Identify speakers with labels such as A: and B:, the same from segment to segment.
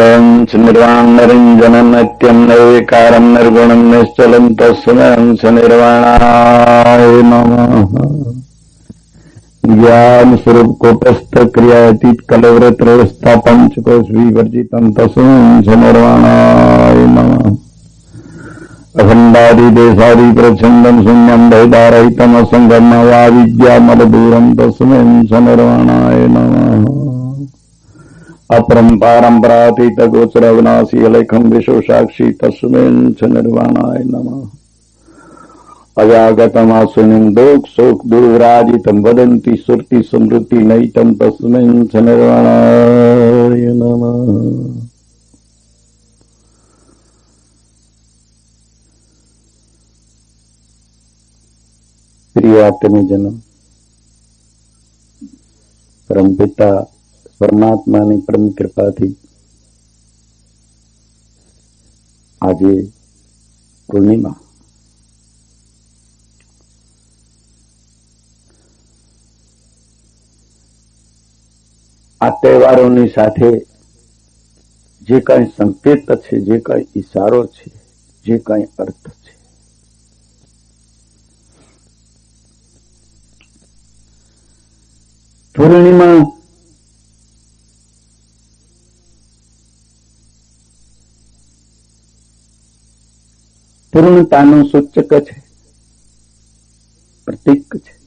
A: નિરഞ്જન નિર્વાણ નિરഞ്જન નિત્યમ નૈકારમ નિર્ગુણમ નિશ્ચલમ તસ્મયં સ નિર્વાણાય નમઃ જ્ઞાન સ્વરૂપ કોટસ્થ ક્રિયાતીત કલવ્રત વ્યવસ્થા પંચકોશ વિવર્જિતમ તસ્મયં સ નિર્વાણાય નમઃ અખંડાદિ દેશાદિ પ્રચ્છન્દમ શૂન્યમ ભેદારહિતમ અસંગમ વા વિદ્યામલદૂરમ તસ્મયં સ નિર્વાણાય નમઃ अपरम्पारम्परातीत गोचर अविनाशी अलेखम विश्व साक्षी तस्मिन छ निर्वाणाय नमः अजागतमासुनिम् दुःख सुख दुराजितम् वदन्ति श्रुति स्मृति नैतम् तस्मिन् च निर्वाणाय नमः प्रिय आत्मीजन परमपिता પરમાત્માની પરમ કૃપાથી આજે પૂર્ણિમા. આ તહેવારોની સાથે જે કઈ સંકેત છે, જે કઈ ઈશારો છે, જે કઈ અર્થ છે, પૂર્ણિમા પૂર્ણતાનું સૂચક છે. પ્રતીક છે.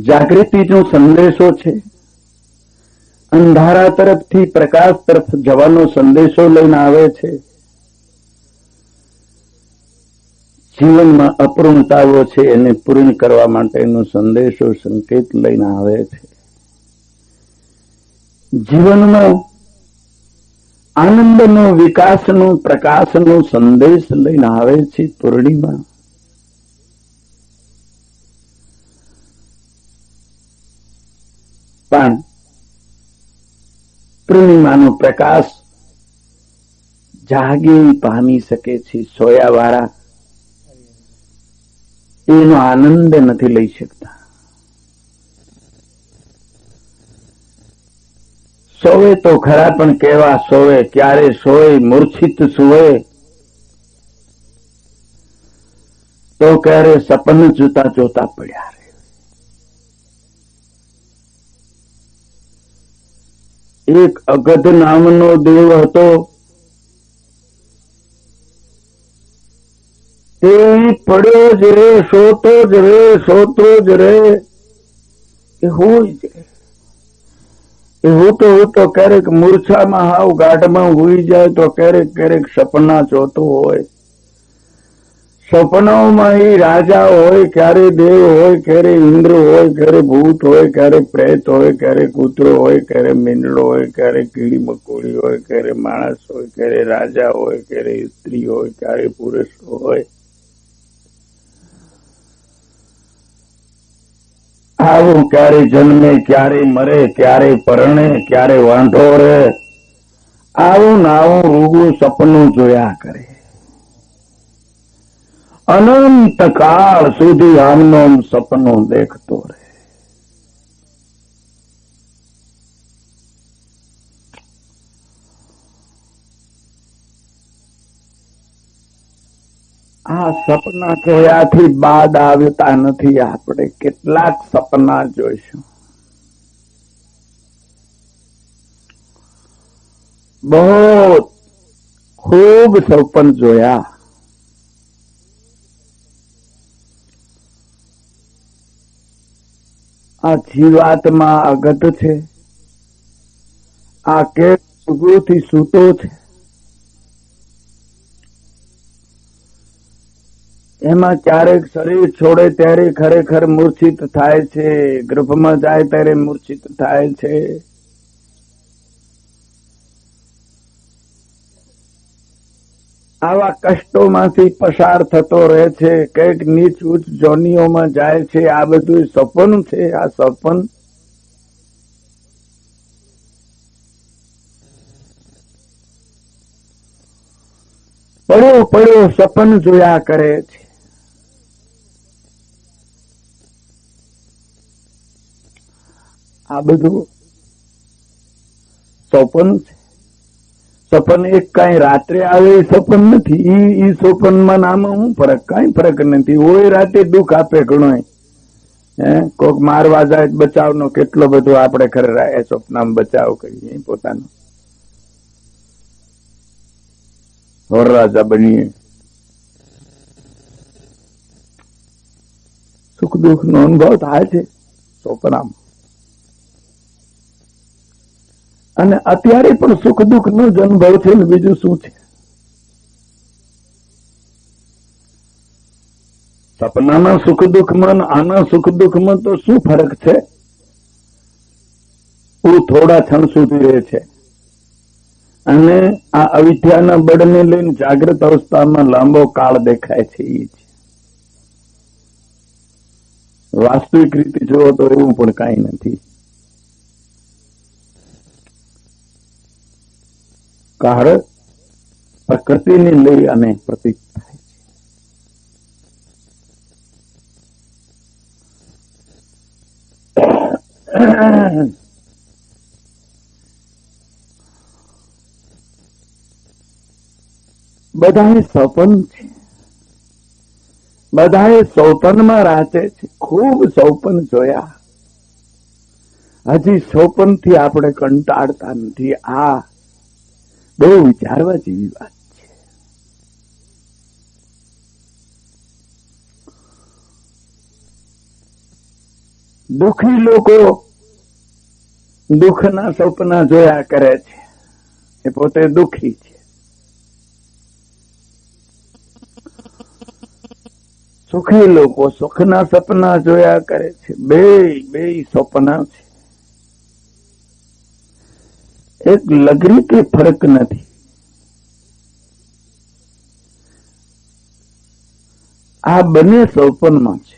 A: જાગૃતિનો સંદેશો છે. અંધારા તરફથી પ્રકાશ તરફ જવાનો સંદેશો લઈને આવે છે. જીવનમાં અપૂર્ણતાઓ છે એને પૂર્ણ કરવા માટેનો સંદેશો સંકેત લઈને આવે છે. જીવનનો આનંદનો, વિકાસનો, પ્રકાશનો સંદેશ લઈને આવે છે પૂર્ણિમા. પણ પૂર્ણિમાનો પ્રકાશ જાગી પામી શકે છે, સોયાવાળા. એનો આનંદ નથી લઈ શકતા. સોવે તો ખરા પણ કેવા સોવે? ક્યારે સોય મૂર્છિત સુવે? તો ક્યારે સપન જોતા જોતા પડ્યા એક અગધ નામનો દેવ હતો. તે પડ્યો જ રે, સોતો જ રે, સોતો જ રે. એ હોય જ એ હોતો હોતો ક્યારેક મૂર્છામાં હાવ ગાઢમાં હોઈ જાય તો ક્યારેક ક્યારેક સપના જોતો હોય સપનાઓમાં એ રાજા હોય ક્યારે દેવ હોય ક્યારે ઇન્દ્ર હોય ક્યારે ભૂત હોય ક્યારે પ્રેત હોય ક્યારે કૂતરો હોય ક્યારે મીંડળો હોય ક્યારે કીડી મકોડી હોય ક્યારે માણસ હોય ક્યારે રાજા હોય ક્યારે સ્ત્રી હોય ક્યારે પુરુષ હોય આવું ક્યારે જન્મે, ક્યારે મરે, ક્યારે પરણે, ક્યારે વાંધો રે? આવું નાવું રૂગું સપનું જોયા કરે. અનંત કાળ સુધી આમનો સપનું દેખતો રહે. આ સપના જોયાથી બાદ આવતા નથી આપણે. કેટલાક સપના જોઈશું. બહુ ખૂબ સપન જોયા. આ જીવાતમાં અગત છે. આ કે સુગુથી સૂતો છે. એમાં ક્યારેક શરીર છોડે ત્યારે ખરેખર મૂર્છિત થાય છે. ગર્ભમાં જાય ત્યારે મૂર્છિત થાય છે. આવા કષ્ટોમાંથી પસાર થતો રહે છે. કંઈક નીચ ઉચ્ચ જોનીઓમાં જાય છે. આ બધું સપન છે. આ સપન પડ્યો પડ્યો સપન જોયા કરે છે. આ બધું. સપન છે. સપન એક કાંઈ રાત્રે આવે એ સપન નથી. ઈ ઈ સપનમાં નામ હું ફરક, કાંઈ ફરક નથી. હોય રાતે દુઃખ આપે ઘણો હે? કોક મારવા જાય બચાવનો કેટલો બધો આપણે ખરે એ સ્વપ્નમાં બચાવ કરીએ પોતાનો. રાજા બનીએ. સુખ દુઃખ નો અનુભવ થાય છે સ્વપ્નમાં. અને અત્યારે પણ સુખ દુઃખ નો જ અનુભવ છે બીજું શું છે? સપનાના સુખ દુઃખમાં આના સુખ દુઃખમાં તો શું ફરક છે? હું થોડા ક્ષણ સુધી રહે છે. અને આ અવિદ્યાના બળને લઈને જાગૃત અવસ્થામાં લાંબો કાળ દેખાય છે એ છે વાસ્તવિક રીતે જોવો તો એવું પણ કાંઈ નથી. કાળ પ્રકૃતિને લઈ અને પ્રતિક થાય છે. બધાએ સપન છે. બધાએ સૌપનમાં રાચે છે. ખૂબ સૌપન જોયા. હજી સૌપનથી આપણે કંટાળતા નથી. આ બહુ વિચારવા જેવી વાત છે. દુઃખી લોકો દુઃખના સપના જોયા કરે છે. એ પોતે દુઃખી છે. સુખી લોકો સુખના સપના જોયા કરે છે. બે બે સપના છે. એક લગરી કે ફરક નથી. આ બંને સૌપનમાં છે.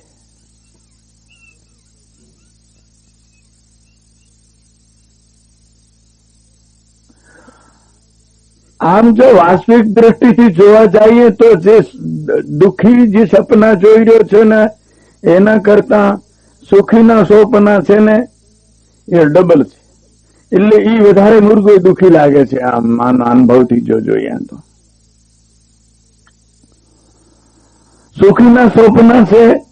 A: આમ જો વાસ્તવિક દ્રષ્ટિથી જોવા જઈએ તો જે દુઃખી જે સપના જોઈ રહ્યો છે ને, એના કરતા સુખીના સોપના છે ને, એ ડબલ છે. એટલે એ વધારે મુર્ગો દુઃખી લાગે છે. આમ અનુભવથી જો જોઈએ તો. સુખીના સ્વપ્ન છે.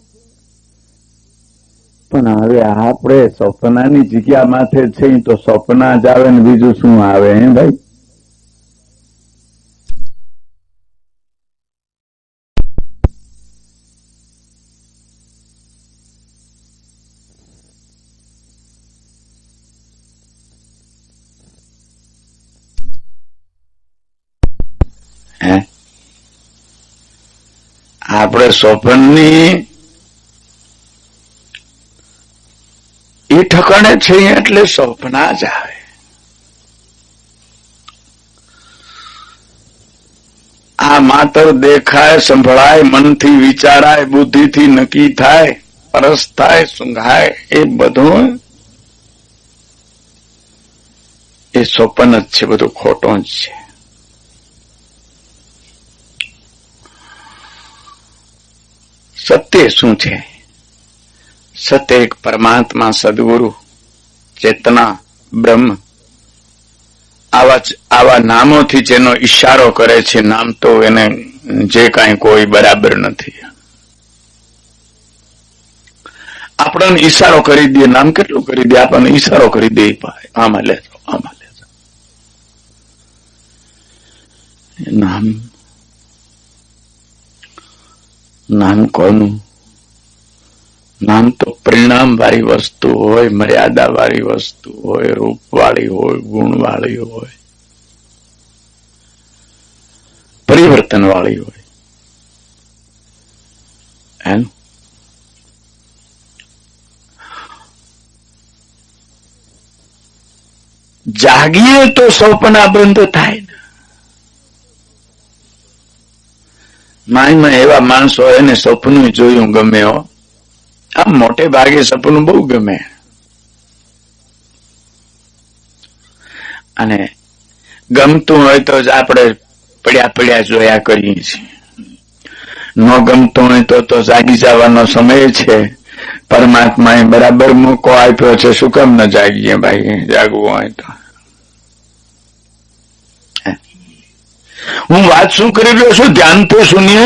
A: પણ હવે આપણે સ્વપ્નાની જગ્યા માથે છે તો સ્વપ્ન જ આવે ને બીજું શું આવે, હે ભાઈ? આપણે સ્વપ્નની એ ઠકાણે છે એટલે સ્વપ્ના જ આવે. આ માત્ર દેખાય, સંભળાય, મનથી વિચારાય, બુદ્ધિથી નક્કી થાય, પરસ થાય, સુંઘાય, એ બધું એ સ્વપ્ન જ છે, બધું ખોટું જ છે. સત્ય શું છે? સત્ય એક પરમાત્મા સદગુરુ, ચેતના, બ્રહ્મ. આવા આવા નામોથી જેનો ઈશારો કરે છે, નામ તો એને જે કાંઈ કોઈ બરાબર નથી. આપણને ઈશારો કરી દે, નામ કેટલું કરી દે? આપણને ઈશારો કરી દે આમાં લેજો આમાં લેજો. નામ નામ કોનું? નામ તો પરિણામ વાળી વસ્તુ હોય મર્યાદા વાળી વસ્તુ હોય રૂપ વાળી હોય ગુણ વાળી હોય પરિવર્તન વાળી હોય જાગીએ તો સૌપના બંધ થાય ને. માયમાં એવા માણસો એને સપનું જોયું ગમે હો. આમ મોટે ભાગે સપનું બહુ ગમે. અને ગમતું હોય તો જ આપણે પડ્યા પડ્યા જોયા કરીએ છીએ. ન ગમતું હોય તો તો જાગી જવાનો સમય છે. પરમાત્માએ બરાબર મોકો આપ્યો છે. શું કેમ ન જાગીએ ભાઈ? જાગવું હોય તો. હું વાત શું કરી રહ્યો છું? ध्यान तो सुनिए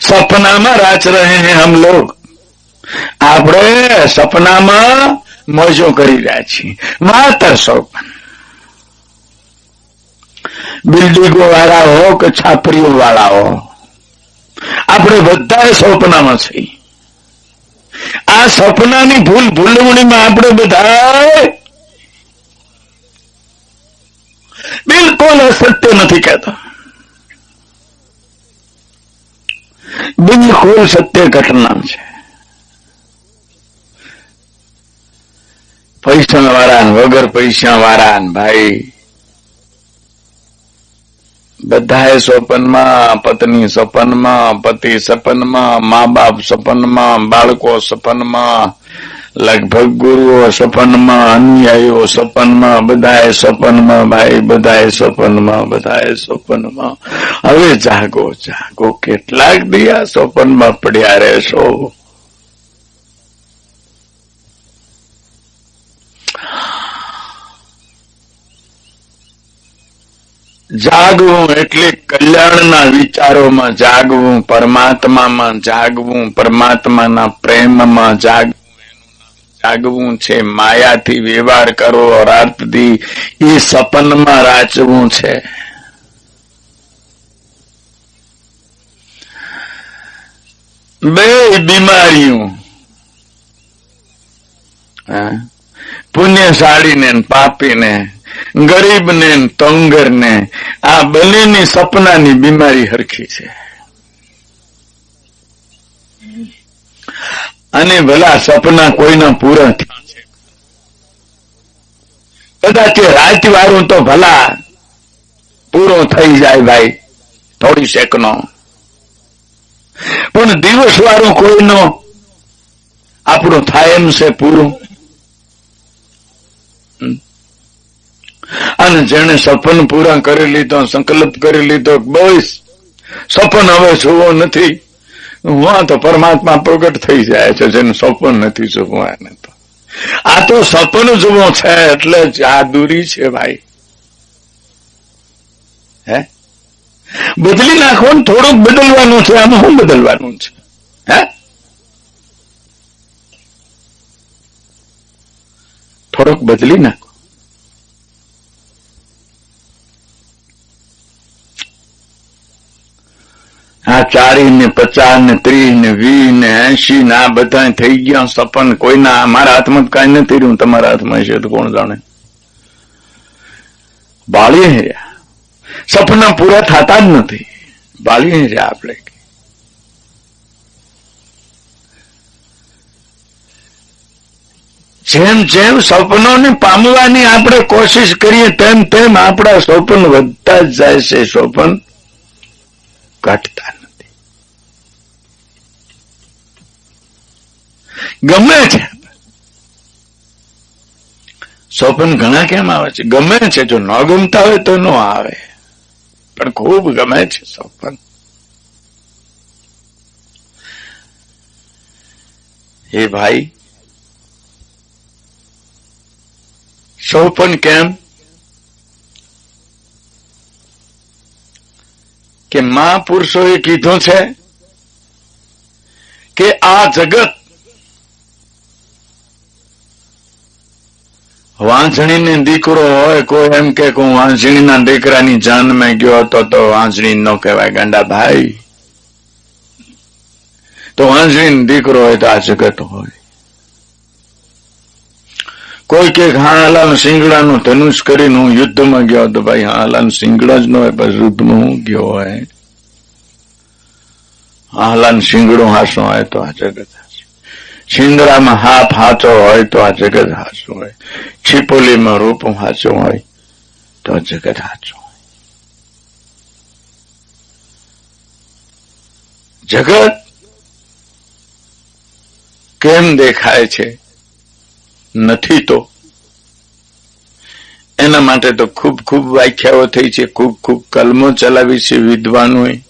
A: सपना में राच रहे हैं हम આપણે સપનામાં મોજો કરી રહ્યા છીએ. માતર સોપન બિલ્ડિંગો વાળા હો કે છાપરીઓ વાળા હો? આપણે બધા સ્વપનામાં છીએ. આ સપનાની ભૂલ ભૂલવણીમાં આપણે બધા બિલકુલ અસત્ય નથી કહેતા. બિલકુલ સત્ય ઘટના છે. પૈસા વાળા વગર પૈસા વાળા ભાઈ. બધાએ સ્વપનમાં, પત્ની સપનમાં પતિ સપનમાં મા બાપ સપનમાં બાળકો સપનમાં લગભગ ગુરુઓ સપનમાં અનુયાયીઓ સપનમાં બધાએ સપનમાં ભાઈ, બધાએ સપનમાં બધાએ સપનમાં હવે જાગો જાગો, કેટલાક દિયા સપનમાં પડ્યા રહેશો. જાગવું એટલે કલ્યાણના વિચારોમાં જાગવું, પરમાત્મામાં જાગવું, પરમાત્માના પ્રેમમાં જાગવું જાગવું છે, માયાથી વ્યવહાર કરવો, રાતથી એ સપનમાં રાચવું છે. બે બીમારીઓ. પુણ્યશાળીને ને પાપીને, ગરીબને ને તંગરને, આ બંનેની સપનાની બીમારી હરખી છે. અને ભલા સપના કોઈના પૂરા થયા કદાચ રાત વાળું તો ભલા પૂરો થઈ જાય ભાઈ, થોડી સેકનો. પણ દિવસ વાળું કોઈનો આપણું થાય એમ છે પૂરું. અને જેને સપન પૂરા કરી લીધો, સંકલ્પ કરી લીધો, બસ, સપન હવે જોવો નથી. હું તો પરમાત્મા પ્રગટ થઈ જાય છે, જેનું સપન નથી જોવું તો. આ તો સપન જોવો છે, એટલે જાદુરી છે ભાઈ. હે? બદલી નાખો ને થોડુંક બદલવાનું છે, આમાં શું બદલવાનું છે? હે? થોડોક બદલી નાખો. આ ચારી ને પચાસ ને ત્રીસ ને વીસ ને એસી ને આ બધા થઈ ગયા સપન કોઈના મારા હાથમાં કઈ નથી રહ્યું, તમારા હાથમાં છે તો કોણ જાણે? બાળીએ રહ્યા. સપના પૂરા થતા જ નથી. બાળીએ રહ્યા આપણે. જેમ જેમ સ્વપ્નોને પામવાની આપણે કોશિશ કરીએ, તેમ તેમ આપણા સ્વપ્ન વધતા જ જાય છે. સ્વપ્ન ઘટતા નથી ગમે છે. સ્વપ્ન ઘણા કેમ આવે છે? ગમે છે, જો ન ગમતા હોય તો ન આવે. પણ ખૂબ ગમે છે સ્વપ્ન હે ભાઈ સ્વપ્ન કેમ? કે મહાપુરુષોએ કીધું છે કે આ જગત વાંસણીને દીકરો હોય, કોઈ એમ કે હું વાંસણીના દીકરાની જાનમાં ગયો હતો, તો વાંસણી નો કહેવાય. ગાંડા ભાઈ. તો વાંસણી દીકરો હોય તો આ જગત હોય. કોઈ કે હાલાનું સિંગડાનું ધનુષ કરીને હું યુદ્ધમાં ગયો હતો, ભાઈ હાલાલ સિંગડા જ ન હોય બસ યુદ્ધમાં હું ગયો હોય. હાલાલ સિંગડો હાસો હોય તો આ જગત. સિંગડામાં હાથ હાચો હોય તો આ જગત હાચું હોય. છીપોલીમાં રૂપ હાચું હોય તો આ જગત હાચું હોય. જગત કેમ દેખાય છે? નથી તો. એના માટે તો ખૂબ ખૂબ વ્યાખ્યાઓ થઈ છે, ખૂબ ખૂબ કલમો ચલાવી છે વિદ્વાનોએ.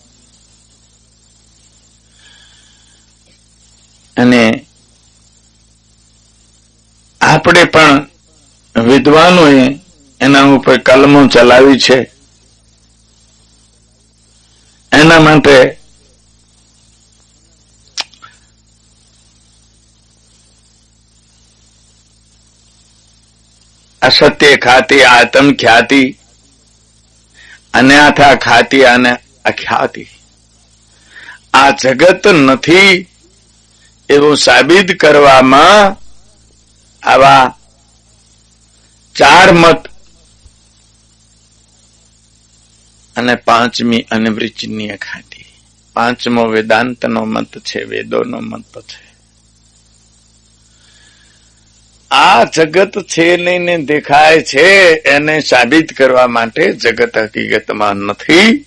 A: અને આપણે પણ વિદ્વાનોએ એના ઉપર કલમો ચલાવી છે. એના માટે અસત્ય ખાતી, આતમ ખ્યાતિ, અન્યથા ખાતી અને અખ્યાતિ. આ જગત નથી એવું સાબિત કરવામાં આવા ચાર મત અને પાંચમી અનિવૃચનીય ખાતી પાંચમો વેદાંતનો મત છે, વેદોનો મત છે. આ જગત છે લઈને દેખાય છે, એને સાબિત કરવા માટે જગત હકીકતમાં નથી.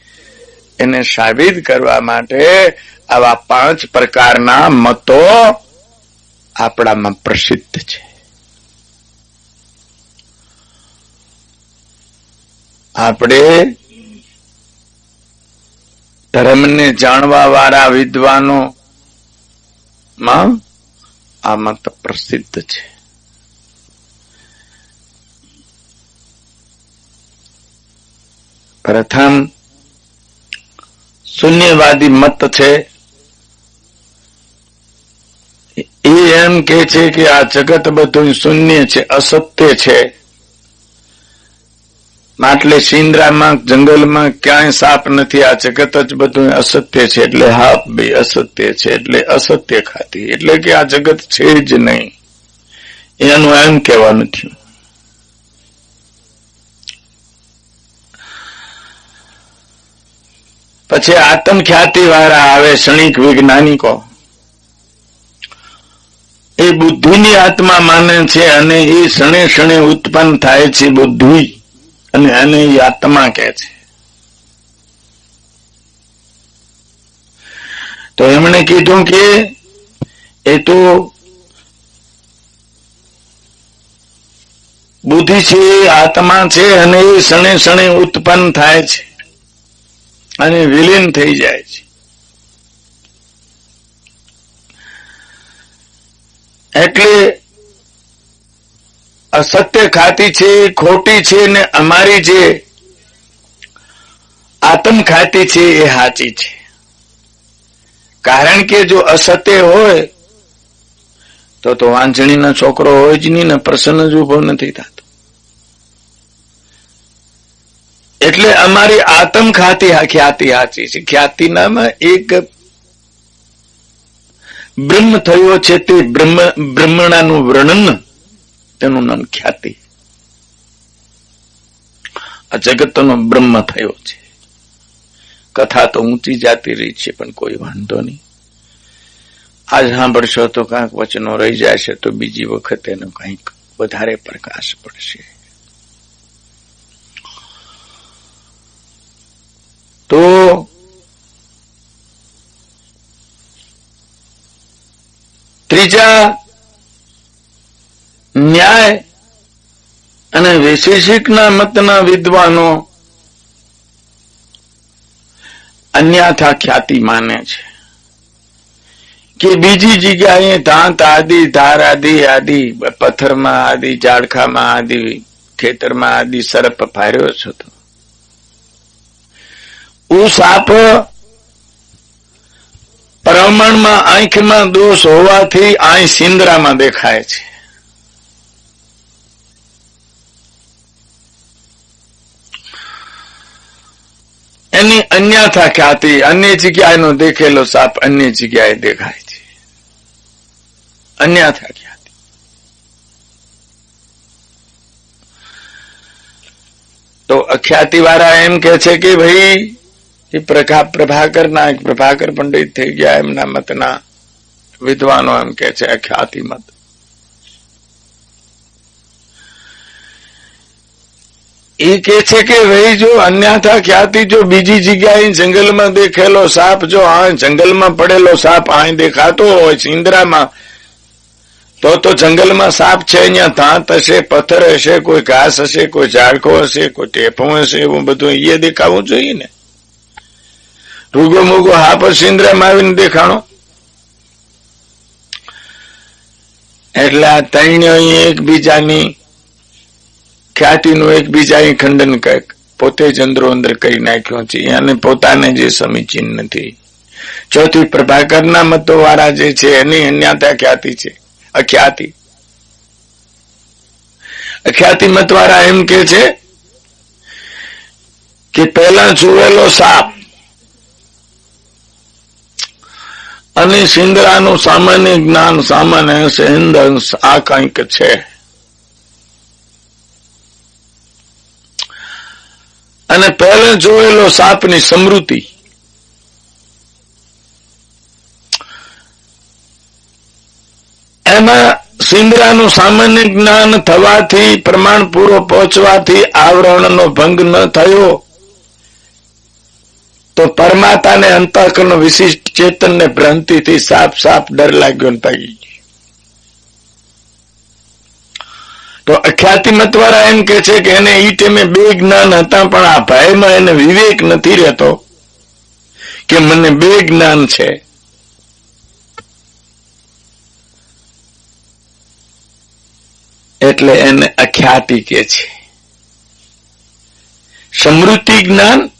A: એને સાબિત કરવા માટે આવા પાંચ પ્રકારના મતો આપણામાં પ્રસિદ્ધ છે. આપણે ધર્મને જાણવા વાળા વિદ્વાનો માં આ મત પ્રસિદ્ધ છે. પ્રથમ શૂન્યવાદી મત છે. એ એમ કે છે કે આ જગત બધું શૂન્ય છે, અસત્ય છે. એટલે સિંદ્રામાં જંગલમાં ક્યાંય સાપ નથી. આ જગત જ બધું અસત્ય છે. એટલે હાપ બે અસત્ય છે. એટલે અસત્ય ખાતી. એટલે કે આ જગત છે જ નહીં. એનું એમ કહેવાનું થયું. પછી આતમ વાળા આવે ક્ષણિક વૈજ્ઞાનિકો. એ બુદ્ધિની આત્મા માને છે અને એ ક્ષણે ક્ષણે ઉત્પન્ન થાય છે બુદ્ધિ. અને એને આત્મા કહે છે. તો એમણે કીધું કે એ તો બુદ્ધિ છે, આત્મા છે અને એ ક્ષણે ક્ષણે ઉત્પન્ન થાય છે અને વિલીન થઈ જાય છે. એટલે અસત્ય ખાતી છે, ખોટી છે ને અમારી જે આતમ ખાતી છે એ સાચી છે. કારણ કે જો અસત્ય હોય, તો તો વાંચણીનો છોકરો હોય જ નહીં ને, પ્રસન્ન જ ઊભો નથી થતો. એટલે અમારી આતમ ખાતી ખ્યાતિ સાચી છે. ખ્યાતિનામાં એક બ્રહ્મ થયો છે તે બ્રહ્મ, બ્રહ્મણાનું વર્ણન. તેનું નામ ખ્યાતિ. આ જગતનો બ્રહ્મ થયો છે. કથા તો ઊંચી જાતી રહી છે, પણ કોઈ વાંધો નહીં. આજ સાંભળશો તો કાંઈક વચનો રહી જશે, તો બીજી વખત એનો કંઈક વધારે પ્રકાશ પડશે. તો ત્રીજા ન્યાય અને વૈશેષિકના મતના વિદ્વાનો અન્યથા ખ્યાતિ માને છે કે બીજી જગ્યાએ દાંત આદિ, ધાર આદિ આદિ, પથ્થરમાં આદિ, ઝાડખામાં આદિ, ખેતરમાં આદિ સરપ ફાર્યો છો તો. સાપ પ્રમાણમાં આંખમાં દોષ હોવાથી આંખ સિંદરામાં દેખાય છે. એની અન્યથા ખ્યાતિ, અન્ય જગ્યાએનો દેખેલો સાપ અન્ય જગ્યાએ દેખાય છે. અન્યથા ખ્યાતિ. તો અખ્યાતિ વાળા એમ કે છે કે ભાઈ, એ પ્રભા પ્રભાકર ના પ્રભાકર પંડિત થઈ ગયા, એમના મતના વિદ્વાનો એમ કે છે અખ્યાતિ મત એ કે છે કે રહી જો અન્યથા ખ્યાતિ જો બીજી જગ્યાએ જંગલમાં દેખેલો સાપ, જો આ જંગલમાં પડેલો સાપ અહીં દેખાતો હોય સિંદરામાં, તો તો જંગલમાં સાપ છે અહીંયા. તાંત હશે, પથ્થર હશે, કોઈ ઘાસ હશે, કોઈ ઝાડકો હશે, કોઈ ટેપો હશે, એવું બધું એ દેખાવું જોઈએ ને. રૂગો મૂગો, હા પર સિંદરામાં આવીને દેખાણો. એટલે આ ત્રણેય એકબીજાની ખ્યાતિનું એકબીજા ખંડન પોતે જ અંદરો અંદર કરી નાખ્યો છે. અને પોતાને જે સમીચીન નથી. ચોથી પ્રભાકરના મતો વાળા જે છે, એની અન્યતા ખ્યાતિ છે. અખ્યાતિ. અખ્યાતિ મત વાળા એમ કે છે કે પહેલા સુવેલો સાપ અને સિંદરાનું સામાન્ય જ્ઞાન સામાન્ય અંશ હિન્દ અંશ આ કંઈક છે. અને પહેલે જોયેલો સાપની સમૃદ્ધિ. એમાં સિંદરાનું સામાન્ય જ્ઞાન થવાથી, પ્રમાણ પૂરો પહોંચવાથી આવરણનો ભંગ ન થયો, તો પરમાતાને અંતઃકરણ વિશિષ્ટ ચેતનને ભ્રાંતિથી સાપ સાપ ડર લાગ્યો ભાગી તો અખ્યાતિ વાળા એમ કે છે કે એને ઈ ટાઈમે બે જ્ઞાન હતા, પણ આ ભયમાં એને વિવેક નથી રહેતો કે મને બે જ્ઞાન છે. એટલે એને અખ્યાતિ કે છે. સમૃદ્ધિ જ્ઞાન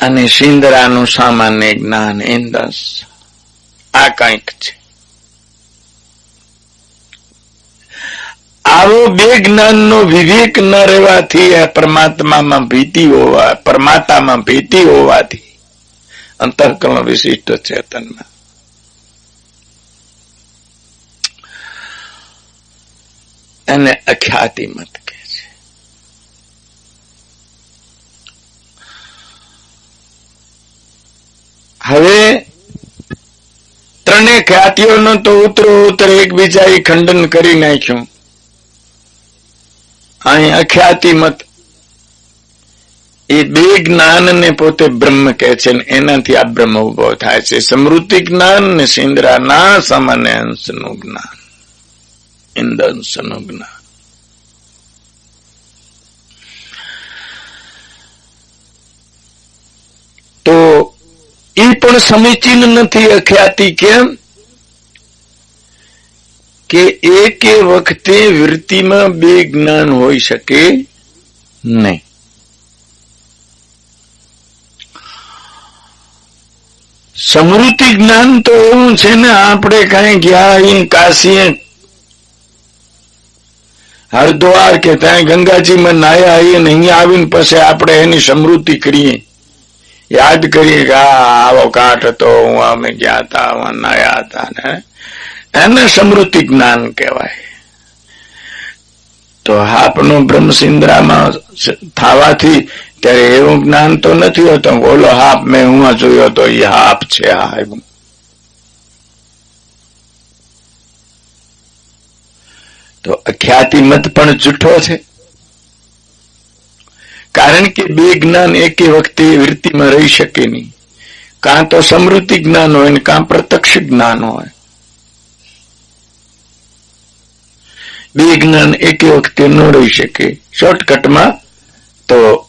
A: અને સિંદરાનું સામાન્ય જ્ઞાન ઇન્દસ આ કંઈક છે. આવો બે જ્ઞાનનો વિવેક ન રહેવાથી પરમાત્મામાં ભીતિ હોવા પરમાત્મામાં ભીતિ હોવાથી અંતઃકરણ વિશિષ્ટ ચેતનમાં. એને અખ્યાતિ મત કહે છે. હવે ત્રણે ખ્યાતિઓનો તો ઉતરો એકબીજા ખંડન કરી નાખ્યું. અહીં અખ્યાતિ મત. એ બે જ્ઞાનને પોતે બ્રહ્મ કહે છે એનાથી આ બ્રહ્મ ઊભો થાય છે. સમૃદ્ધિ જ્ઞાન ને સિંદ્રાના સામાન્ય અંશનું જ્ઞાન. ઇન્દંશનું જ્ઞાન. તો એ પણ સમીચીન નથી અખ્યાતિ કેમ? કે એકે વખતે વૃત્તિમાં બે જ્ઞાન હોઈ શકે નહીં. સમૃદ્ધિ જ્ઞાન તો એવું છે ને, આપણે કઈ ગયા અહીં કાશી હરદ્વાર કે ત્યાં ગંગાજીમાં નાયા આવીએ ને અહીંયા આવીને પછી આપણે એની સમૃદ્ધિ કરીએ. યાદ કરીએ કે આ આવો કાંઠ હતો, હું અમે ગયા હતા નાયા હતા ને. એને સમૃદ્ધિ જ્ઞાન કહેવાય. તો હાપનું બ્રહ્મસિંદ્રામાં થવાથી ત્યારે એવું જ્ઞાન તો નથી હોતું. ઓલો હાપ મેં હું જોયો તો એ હાપ છે એવું તો અખ્યાતિ મત પણ જૂઠો છે. કારણ કે બે જ્ઞાન એકે વખતે વૃત્તિમાં રહી શકે નહીં. કાં તો સમૃદ્ધિ જ્ઞાન હોય ને કાં પ્રત્યક્ષ જ્ઞાન હોય. બે જ્ઞાન એકે વખતે ન રહી શકે. શોર્ટકટમાં તો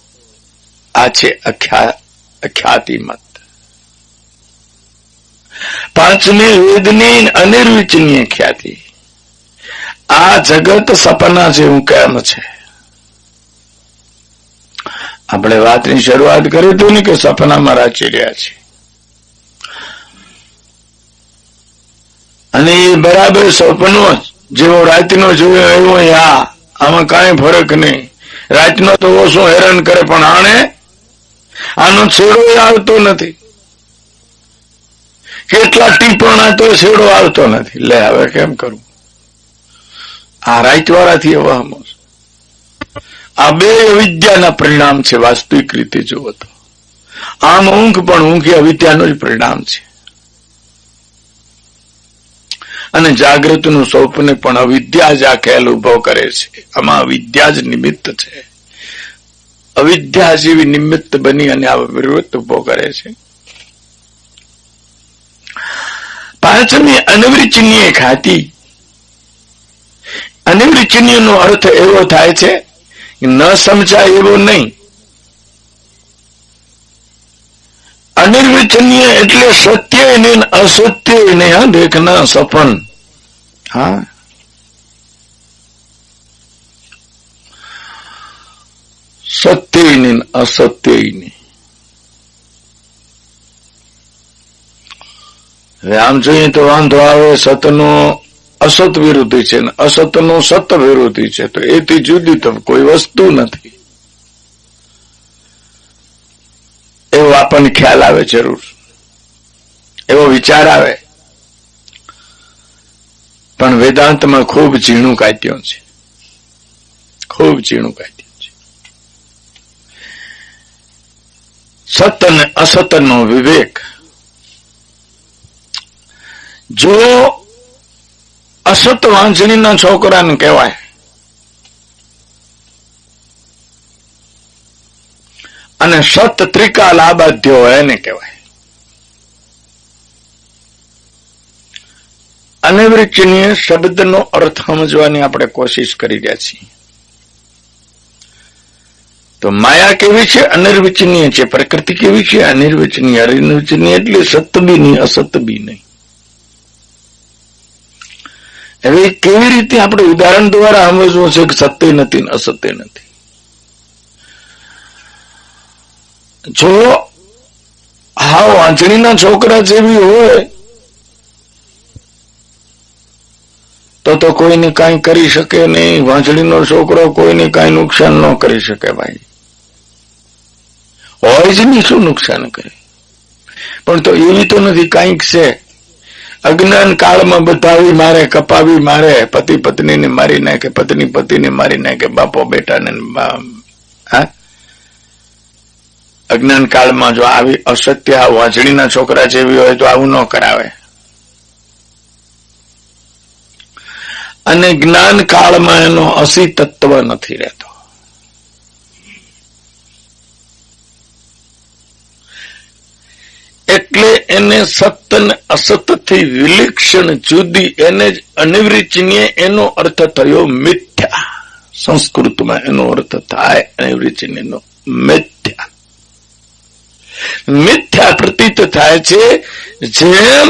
A: આ છે અખ્યાતિ મત પાંચમી વેદની અનિર્વિચનીય ખ્યાતિ. આ જગત સપના જેવું કેમ છે? આપણે વાતની શરૂઆત કરી હતી ને કે સપનામાં રાચી રહ્યા છે. અને એ બરાબર સપનો જેવો રાતનો જોયો એવો આ આમાં કાંઈ ફરક નહીં. રાતનો તો ઓછો હેરાન કરે, પણ આને આનો છેડો આવતો નથી. કેટલા ટીપણા તો છેડો આવતો નથી. લે, હવે કેમ કરું? આ રાઈતવાળાથી અવહમો આ બે અવિદ્યાના પરિણામ છે, વાસ્તવિક રીતે જુઓ તો. આમ ઊંઘ પણ ઊંઘ એ અવિદ્યાનું જ પરિણામ છે. અને જાગૃતનું સ્વપ્ન પણ અવિદ્યા જ આ ખેલ ઊભો કરે છે. આમાં અવિદ્યા જ નિમિત્ત છે. અવિદ્યા જેવી નિમિત્ત બની અને આ વિરોધ ઊભો કરે છે. પાંચમી અનવૃચનીય ખાતી. અનિર્વચનીય નો અર્થ એવો થાય છે ન સમજાય એવો નહીં. અનિર્વચનીય એટલે સત્ય ને અસત્ય ને હા દેખના સપન. હા. સત્યની ને અસત્યની હવે આમ જોઈએ તો વાંધો આવે સતનો અસત વિરોધી છે ને અસતનો સત વિરોધી છે. તો એથી જુદી તો કોઈ વસ્તુ નથી. એવો આપણને ખ્યાલ આવે જરૂર. એવો વિચાર આવે. પણ વેદાંતમાં ખૂબ ઝીણું કાઢ્યું છે. ખૂબ ઝીણું કાઢ્યું છે. સત અને અસતનો વિવેક. જો અસત વાંચણીના છોકરાને કહેવાય. અને સત ત્રિકાલ આબાધ્યો હોય એને કહેવાય. અનિવૃત્તિનીય શબ્દનો અર્થ સમજવાની આપણે કોશિશ કરી રહ્યા છીએ. તો માયા કેવી છે? અનિર્વચનીય છે. પ્રકૃતિ કેવી છે? અનિર્વચનીય. અનિર્વચનીય એટલે સત બી નહીં, અસત બી નહીં. હવે કેવી રીતે આપણે ઉદાહરણ દ્વારા સમજવું છે કે સત્ય નથી અસત્ય નથી? જો હા વાંચણીના છોકરા જેવી હોય, તો તો કોઈને કાંઈ કરી શકે નહીં. વાંચણીનો છોકરો કોઈને કાંઈ નુકસાન ન કરી શકે ભાઈ. હોય જ નહીં શું નુકસાન કરે. પણ તો એવી તો નથી, કાંઈક છે. અજ્ઞાન કાળમાં બતાવી મારે, કપાવી મારે. પતિ પત્નીને મારી નાખે, પત્ની પતિને મારી નાખે, બાપો બેટાને હા? અજ્ઞાન કાળમાં જો આવી અસત્ય વાંચડીના છોકરા જેવી હોય તો આવું ન કરાવે. અને જ્ઞાન કાળમાં એનો અસી તત્વ નથી રહેતો. એટલે એને સત્ય ને અસતથી વિલક્ષણ જુદી, એને જ અનિવૃચનીય એનો અર્થ થયો મિથ્યા. સંસ્કૃતમાં એનો અર્થ થાય અનિવૃચનીયનો મિથ્યા. મિથ્યા પ્રતીત થાય છે, જેમ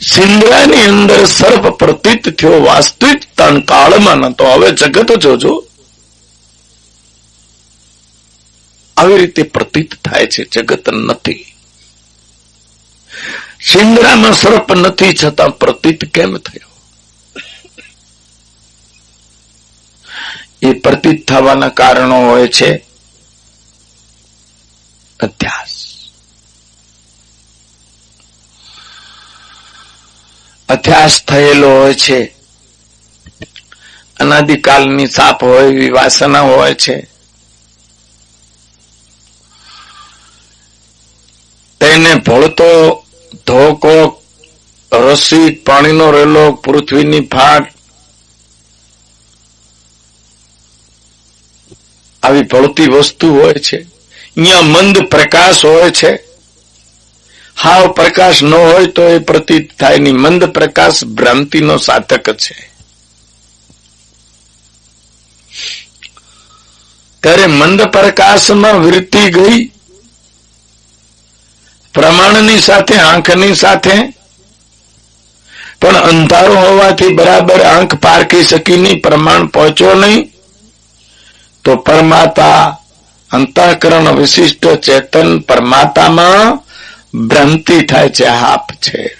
A: સિંદ્રાની અંદર સર્પ પ્રતીત થયો વાસ્તવિક તણ કાળમાં નતો હવે જગત જોજો આવી રીતે પ્રતીત થાય છે, જગત નથી. સિંદ્રામાં સર્પ નથી, છતાં પ્રતીત કેમ થયો? એ પ્રતીત થવાના કારણો હોય છે અધ્યાસ. અધ્યાસ થયેલો હોય છે. અનાદિકાલની સાપ હોય, એવી વાસના હોય છે. તેને ભળતો ધોકો, રસી, પાણીનો રેલો, પૃથ્વીની ફાટ આવી ભળતી વસ્તુ હોય છે. અહીંયા મંદ પ્રકાશ હોય છે. હાવ પ્રકાશ ન હોય તો એ પ્રતીત થાય નહીં. મંદ પ્રકાશ ભ્રાંતિનો સાધક છે. ત્યારે મંદ પ્રકાશમાં વૃત્તિ ગઈ. પ્રમાણની સાથે, આંખની સાથે. પણ અંધારો હોવાથી બરાબર આંખ પારખી શકી નહીં, પ્રમાણ પહોંચ્યો નહીં. તો પરમાતા અંતઃકરણ વિશિષ્ટ ચેતન પરમાતામાં ભ્રાંતિ થાય છે હાપ છે.